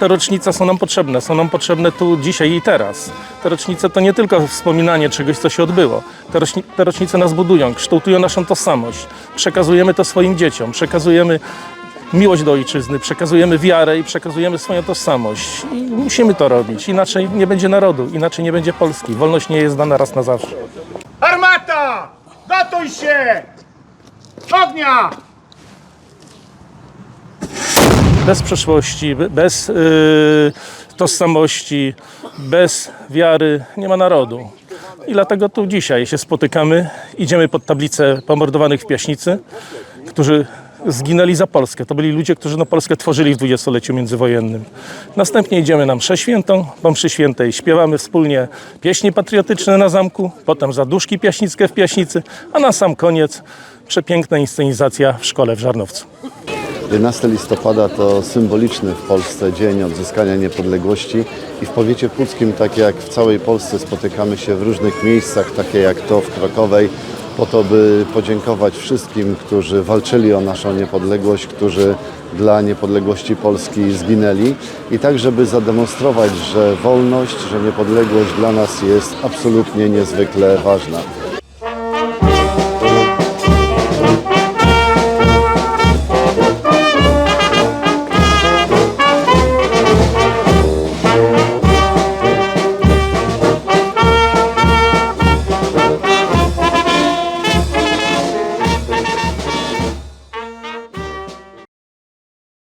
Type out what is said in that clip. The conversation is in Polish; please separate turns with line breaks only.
te rocznice są nam potrzebne. Są nam potrzebne tu, dzisiaj i teraz. Te rocznice to nie tylko wspominanie czegoś, co się odbyło. Te, roczni, te rocznice nas budują, kształtują naszą tożsamość. Przekazujemy to swoim dzieciom, przekazujemy miłość do ojczyzny, przekazujemy wiarę i przekazujemy swoją tożsamość. I musimy to robić, inaczej nie będzie narodu, inaczej nie będzie Polski. Wolność nie jest dana raz na zawsze.
Armata! Gotuj się! Ognia!
Bez przeszłości, be- bez yy, tożsamości, bez wiary nie ma narodu. I dlatego tu dzisiaj się spotykamy, idziemy pod tablicę pomordowanych w Piaśnicy, którzy zginęli za Polskę. To byli ludzie, którzy no, Polskę tworzyli w dwudziestoleciu międzywojennym. Następnie idziemy na mszę świętą. Po mszy świętej śpiewamy wspólnie pieśni patriotyczne na zamku, potem zaduszki piaśnickie w Piaśnicy, a na sam koniec przepiękna inscenizacja w szkole w Żarnowcu.
11 listopada to symboliczny w Polsce dzień odzyskania niepodległości i w powiecie puckim, tak jak w całej Polsce, spotykamy się w różnych miejscach, takie jak to w Krakowej, po to, by podziękować wszystkim, którzy walczyli o naszą niepodległość, którzy dla niepodległości Polski zginęli i tak, żeby zademonstrować, że wolność, że niepodległość dla nas jest absolutnie niezwykle ważna.